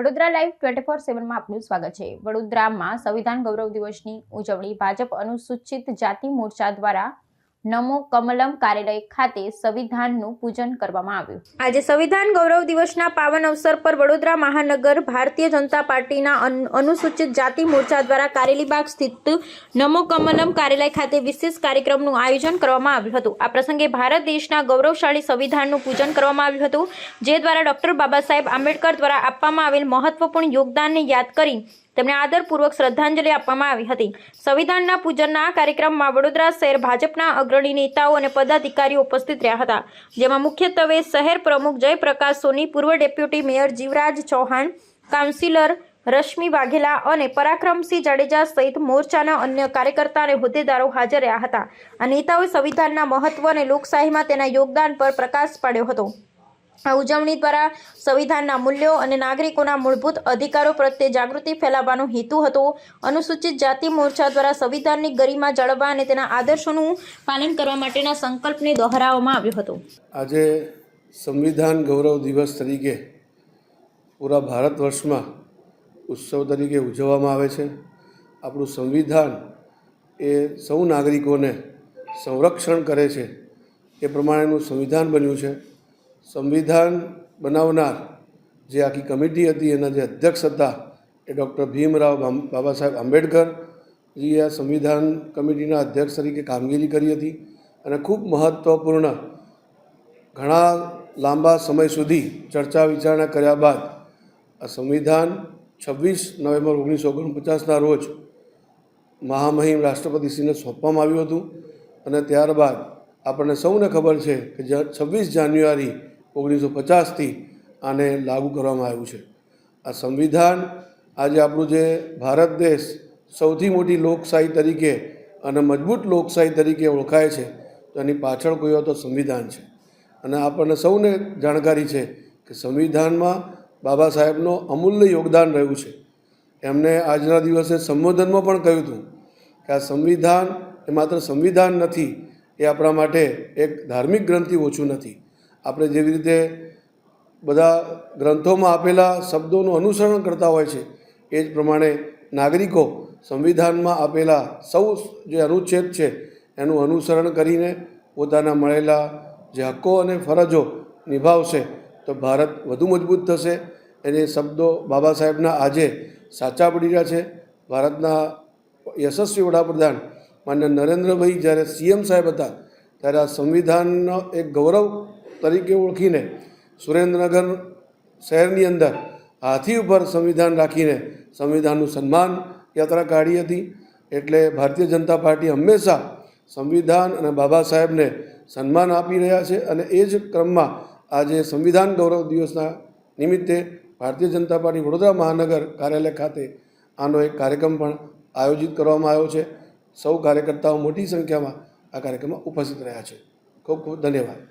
Vadodara live twenty four સેવનમાં આપનું સ્વાગત છે. વડોદરામાં સંવિધાન ગૌરવ દિવસની ઉજવણી ભાજપ અનુસૂચિત જાતિ મોરચા દ્વારા નમો કમલમ કાર્યાલય ખાતે સંવિધાનનું પૂજન કરવામાં આવ્યું. આજે સંવિધાન ગૌરવ દિવસના પાવન અવસર પર વડોદરા મહાનગર ભારતીય જનતા પાર્ટીના અન- અનુસૂચિત જાતિ મોરચા દ્વારા કારેલીબાગ સ્થિત નમો કમલમ કાર્યાલય ખાતે વિશેષ કાર્યક્રમનું આયોજન કરવામાં આવ્યું હતું. આ પ્રસંગે ભારત દેશના ગૌરવશાળી સંવિધાનનું પૂજન કરવામાં આવ્યું હતું, જે દ્વારા ડોક્ટર બાબા સાહેબ આંબેડકર દ્વારા આપવામાં આવેલ મહત્વપૂર્ણ યોગદાનને યાદ કરી તેમને આદરપૂર્વક શ્રદ્ધાંજલિ આપવામાં આવી હતી. સંવિધાનના પૂજનના કાર્યક્રમમાં વડોદરા શહેર ભાજપના અગ્રણી નેતાઓ અને પદાધિકારીઓ ઉપસ્થિત રહ્યા હતા. જેમાં મુખ્યત્વે શહેર પ્રમુખ જયપ્રકાશ સોની, પૂર્વ deputy mayor Jivraj Chauhan, councillor Rashmi Vaghela અને પરાક્રમસિંહ જાડેજા સહિત મોરચાના અન્ય કાર્યકર્તા અને હોદ્દેદારો હાજર રહ્યા હતા. આ નેતાઓએ સંવિધાનના મહત્વ અને લોકશાહીમાં તેના યોગદાન પર પ્રકાશ પાડ્યો હતો. આ ઉજવણી દ્વારા સંવિધાનના મૂલ્યો અને નાગરિકોના મૂળભૂત અધિકારો પ્રત્યે જાગૃતિ ફેલાવવાનો હેતુ હતો. અનુસૂચિત જાતિ મોરચા દ્વારા સંવિધાનની ગરિમા જાળવવા અને તેના આદર્શોનું પાલન કરવા માટેના સંકલ્પને દોહરાવવામાં આવ્યો હતો. આજે સંવિધાન ગૌરવ દિવસ તરીકે પૂરા ભારત વર્ષમાં ઉત્સવ તરીકે ઉજવવામાં આવે છે. આપણું સંવિધાન એ સૌ નાગરિકોને સંરક્ષણ કરે છે. એ પ્રમાણેનું સંવિધાન બન્યું છે. સંવિધાન બનાવનાર જે આખી કમિટી હતી, એના જે અધ્યક્ષ હતા, એ ડૉક્ટર ભીમરાવ બાબા સાહેબ આંબેડકર જે આ સંવિધાન કમિટીના અધ્યક્ષ તરીકે કામગીરી કરી હતી અને ખૂબ મહત્ત્વપૂર્ણ ઘણા લાંબા સમય સુધી ચર્ચા વિચારણા કર્યા બાદ આ સંવિધાન છવ્વીસ નવેમ્બર ઓગણીસો ઓગણપચાસના રોજ મહામહિમ રાષ્ટ્રપતિશ્રીને સોંપવામાં આવ્યું હતું અને ત્યારબાદ આપણને સૌને ખબર છે કે છવ્વીસ જાન્યુઆરી ઓગણીસો પચાસથી આને લાગુ કરવામાં આવ્યું છે. આ સંવિધાન આજે આપણું જે ભારત દેશ સૌથી મોટી લોકશાહી તરીકે અને મજબૂત લોકશાહી તરીકે ઓળખાય છે, તો એની પાછળ કોઈ તો સંવિધાન છે. અને આપણને સૌને જાણકારી છે કે સંવિધાનમાં બાબા સાહેબનો અમૂલ્ય યોગદાન રહ્યું છે. એમને આજના દિવસે સંબોધનમાં પણ કહ્યું હતું કે આ સંવિધાન એ માત્ર સંવિધાન નથી, એ આપણા માટે એક ધાર્મિક ગ્રંથિ ઓછું નથી. આપણે જેવી રીતે બધા ગ્રંથોમાં આપેલા શબ્દોનું અનુસરણ કરતા હોય છે, એ જ પ્રમાણે નાગરિકો સંવિધાનમાં આપેલા સૌ જે અનુચ્છેદ છે, એનું અનુસરણ કરીને પોતાના મળેલા જે હક્કો અને ફરજો નિભાવશે, તો ભારત વધુ મજબૂત થશે. એને શબ્દો બાબા સાહેબના આજે સાચા પડી રહ્યા છે. ભારતના યશસ્વી વડાપ્રધાન માન્ય નરેન્દ્રભાઈ જ્યારે સીએમ સાહેબ હતા, ત્યારે આ સંવિધાનનો એક ગૌરવ તરીકે ઓળખીને સુરેન્દ્રનગર શહેરની અંદર હાથી ઉપર સંવિધાન રાખીને સંવિધાનનું સન્માન યાત્રા કાઢી હતી. એટલે ભારતીય જનતા પાર્ટી હંમેશા સંવિધાન અને બાબા સાહેબને સન્માન આપી રહ્યા છે અને એ જ ક્રમમાં આજે સંવિધાન ગૌરવ દિવસના નિમિત્તે ભારતીય જનતા પાર્ટી વડોદરા મહાનગર કાર્યાલય ખાતે આનો એક કાર્યક્રમ પણ આયોજિત કરવામાં આવ્યો છે. સૌ કાર્યકર્તાઓ મોટી સંખ્યામાં આ કાર્યક્રમમાં ઉપસ્થિત રહ્યા છે. ખૂબ ખૂબ ધન્યવાદ.